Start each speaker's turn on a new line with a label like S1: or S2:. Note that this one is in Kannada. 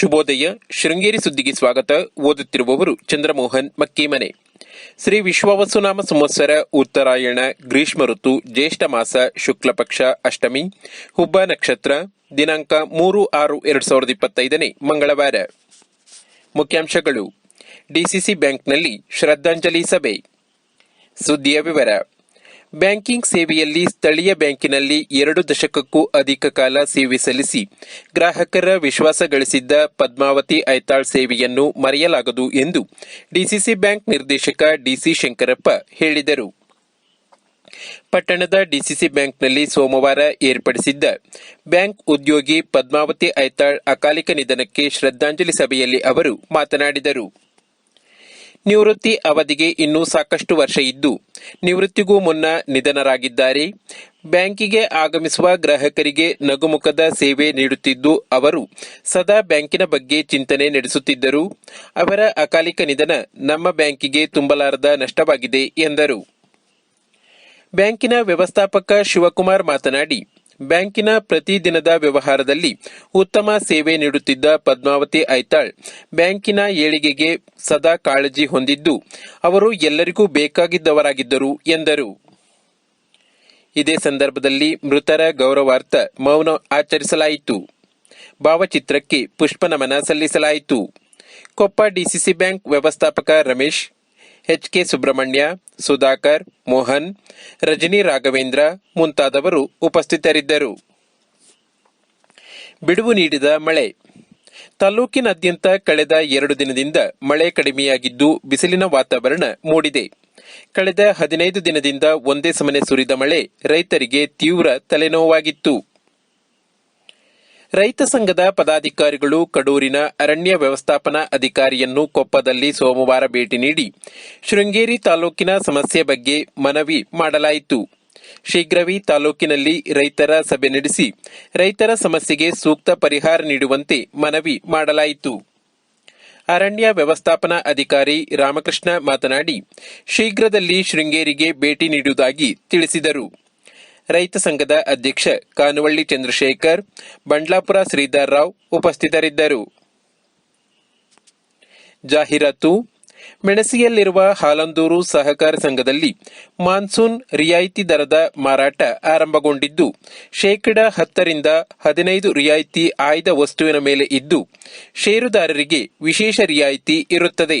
S1: ಶುಭೋದಯ. ಶೃಂಗೇರಿ ಸುದ್ದಿಗೆ ಸ್ವಾಗತ. ಓದುತ್ತಿರುವವರು ಚಂದ್ರಮೋಹನ್ ಮಕ್ಕೀಮನೆ. ಶ್ರೀ ವಿಶ್ವವಸುನಾಮ ಸಂವತ್ಸರ, ಉತ್ತರಾಯಣ, ಗ್ರೀಷ್ಮ ಋತು, ಜ್ಯೇಷ್ಠ ಮಾಸ ಶುಕ್ಲಪಕ್ಷ ಅಷ್ಟಮಿ, ಹುಬ್ಬ ನಕ್ಷತ್ರ, ದಿನಾಂಕ ಮೂರು ಆರು ಎರಡು ಸಾವಿರದ ಇಪ್ಪತ್ತೈದನೇ ಮಂಗಳವಾರ. ಮುಖ್ಯಾಂಶಗಳು. ಡಿಸಿಸಿ ಬ್ಯಾಂಕ್ನಲ್ಲಿ ಶ್ರದ್ಧಾಂಜಲಿ ಸಭೆ. ಸುದ್ದಿಯ ವಿವರ. ಬ್ಯಾಂಕಿಂಗ್ ಸೇವೆಯಲ್ಲಿ ಸ್ಥಳೀಯ ಬ್ಯಾಂಕಿನಲ್ಲಿ ಎರಡು ದಶಕಕ್ಕೂ ಅಧಿಕ ಕಾಲ ಸೇವೆ ಸಲ್ಲಿಸಿ, ಗ್ರಾಹಕರ ವಿಶ್ವಾಸ ಗಳಿಸಿದ್ದ ಪದ್ಮಾವತಿ ಐತಾಳ್ ಸೇವೆಯನ್ನು ಮರೆಯಲಾಗದು ಎಂದು ಡಿಸಿಸಿ ಬ್ಯಾಂಕ್ ನಿರ್ದೇಶಕ ಡಿಸಿ ಶಂಕರಪ್ಪ ಹೇಳಿದರು. ಪಟ್ಟಣದ ಡಿಸಿಸಿ ಬ್ಯಾಂಕ್ನಲ್ಲಿ ಸೋಮವಾರ ಏರ್ಪಡಿಸಿದ್ದ ಬ್ಯಾಂಕ್ ಉದ್ಯೋಗಿ ಪದ್ಮಾವತಿ ಐತಾಳ್ ಅಕಾಲಿಕ ನಿಧನಕ್ಕೆ ಶ್ರದ್ಧಾಂಜಲಿ ಸಭೆಯಲ್ಲಿ ಅವರು ಮಾತನಾಡಿದರು. ನಿವೃತ್ತಿ ಅವಧಿಗೆ ಇನ್ನೂ ಸಾಕಷ್ಟು ವರ್ಷ ಇದ್ದು, ನಿವೃತ್ತಿಗೂ ಮುನ್ನ ನಿಧನರಾಗಿದ್ದಾರೆ. ಬ್ಯಾಂಕಿಗೆ ಆಗಮಿಸುವ ಗ್ರಾಹಕರಿಗೆ ನಗುಮುಖದ ಸೇವೆ ನೀಡುತ್ತಿದ್ದು, ಅವರು ಸದಾ ಬ್ಯಾಂಕಿನ ಬಗ್ಗೆ ಚಿಂತನೆ ನಡೆಸುತ್ತಿದ್ದರು. ಅವರ ಅಕಾಲಿಕ ನಿಧನ ನಮ್ಮ ಬ್ಯಾಂಕಿಗೆ ತುಂಬಲಾರದ ನಷ್ಟವಾಗಿದೆ ಎಂದರು. ಬ್ಯಾಂಕಿನ ವ್ಯವಸ್ಥಾಪಕ ಶಿವಕುಮಾರ್ ಮಾತನಾಡಿ ಬ್ಯಾಂಕಿನ ಪ್ರತಿದಿನದ ವ್ಯವಹಾರದಲ್ಲಿ ಉತ್ತಮ ಸೇವೆ ನೀಡುತ್ತಿದ್ದ ಪದ್ಮಾವತಿ ಐತಾಳ್ ಬ್ಯಾಂಕಿನ ಏಳಿಗೆಗೆ ಸದಾ ಕಾಳಜಿ ಹೊಂದಿದ್ದು, ಅವರು ಎಲ್ಲರಿಗೂ ಬೇಕಾಗಿದ್ದವರಾಗಿದ್ದರು ಎಂದರು. ಇದೇ ಸಂದರ್ಭದಲ್ಲಿ ಮೃತರ ಗೌರವಾರ್ಥ ಮೌನ ಆಚರಿಸಲಾಯಿತು. ಭಾವಚಿತ್ರಕ್ಕೆ ಪುಷ್ಪನಮನ ಸಲ್ಲಿಸಲಾಯಿತು. ಕೊಪ್ಪ ಡಿಸಿಸಿ ಬ್ಯಾಂಕ್ ವ್ಯವಸ್ಥಾಪಕ ರಮೇಶ್ ಎಚ್ಕೆ ಸುಬ್ರಹ್ಮಣ್ಯ, ಸುಧಾಕರ್, ಮೋಹನ್, ರಜನಿ ರಾಘವೇಂದ್ರ ಮುಂತಾದವರು ಉಪಸ್ಥಿತರಿದ್ದರು. ಬಿಡುವು ನೀಡಿದ ಮಳೆ. ತಾಲೂಕಿನಾದ್ಯಂತ ಕಳೆದ ಎರಡು ದಿನದಿಂದ ಮಳೆ ಕಡಿಮೆಯಾಗಿದ್ದು ಬಿಸಿಲಿನ ವಾತಾವರಣ ಮೂಡಿದೆ. ಕಳೆದ ಹದಿನೈದು ದಿನದಿಂದ ಒಂದೇ ಸಮನೆ ಸುರಿದ ಮಳೆ ರೈತರಿಗೆ ತೀವ್ರ ತಲೆನೋವಾಗಿತ್ತು. ರೈತ ಸಂಘದ ಪದಾಧಿಕಾರಿಗಳು ಕಡೂರಿನ ಅರಣ್ಯ ವ್ಯವಸ್ಥಾಪನಾ ಅಧಿಕಾರಿಯನ್ನು ಕೊಪ್ಪದಲ್ಲಿ ಸೋಮವಾರ ಭೇಟಿ ನೀಡಿ ಶೃಂಗೇರಿ ತಾಲೂಕಿನ ಸಮಸ್ಯೆ ಬಗ್ಗೆ ಮನವಿ ಮಾಡಲಾಯಿತು. ಶೀಘ್ರವೇ ತಾಲೂಕಿನಲ್ಲಿ ರೈತರ ಸಭೆ ನಡೆಸಿ ರೈತರ ಸಮಸ್ಯೆಗೆ ಸೂಕ್ತ ಪರಿಹಾರ ನೀಡುವಂತೆ ಮನವಿ ಮಾಡಲಾಯಿತು. ಅರಣ್ಯ ವ್ಯವಸ್ಥಾಪನಾ ಅಧಿಕಾರಿ ರಾಮಕೃಷ್ಣ ಮಾತನಾಡಿ, ಶೀಘ್ರದಲ್ಲಿ ಶೃಂಗೇರಿಗೆ ಭೇಟಿ ನೀಡುವುದಾಗಿ ತಿಳಿಸಿದರು. ರೈತ ಸಂಘದ ಅಧ್ಯಕ್ಷ ಕಾನುವಳ್ಳಿ ಚಂದ್ರಶೇಖರ್, ಬಂಡ್ಲಾಪುರ ಶ್ರೀಧರ್ ರಾವ್ ಉಪಸ್ಥಿತರಿದ್ದರು. ಜಾಹೀರಾತು, ಮೆಣಸಿಯಲ್ಲಿರುವ ಹಾಲಂದೂರು ಸಹಕಾರ ಸಂಘದಲ್ಲಿ ಮಾನ್ಸೂನ್ ರಿಯಾಯಿತಿ ದರದ ಮಾರಾಟ ಆರಂಭಗೊಂಡಿದ್ದು, ಶೇಕಡ ಹತ್ತರಿಂದ ಹದಿನೈದು ರಿಯಾಯಿತಿ ಆಯ್ದ ವಸ್ತುವಿನ ಮೇಲೆ ಇದ್ದು, ಷೇರುದಾರರಿಗೆ ವಿಶೇಷ ರಿಯಾಯಿತಿ ಇರುತ್ತದೆ.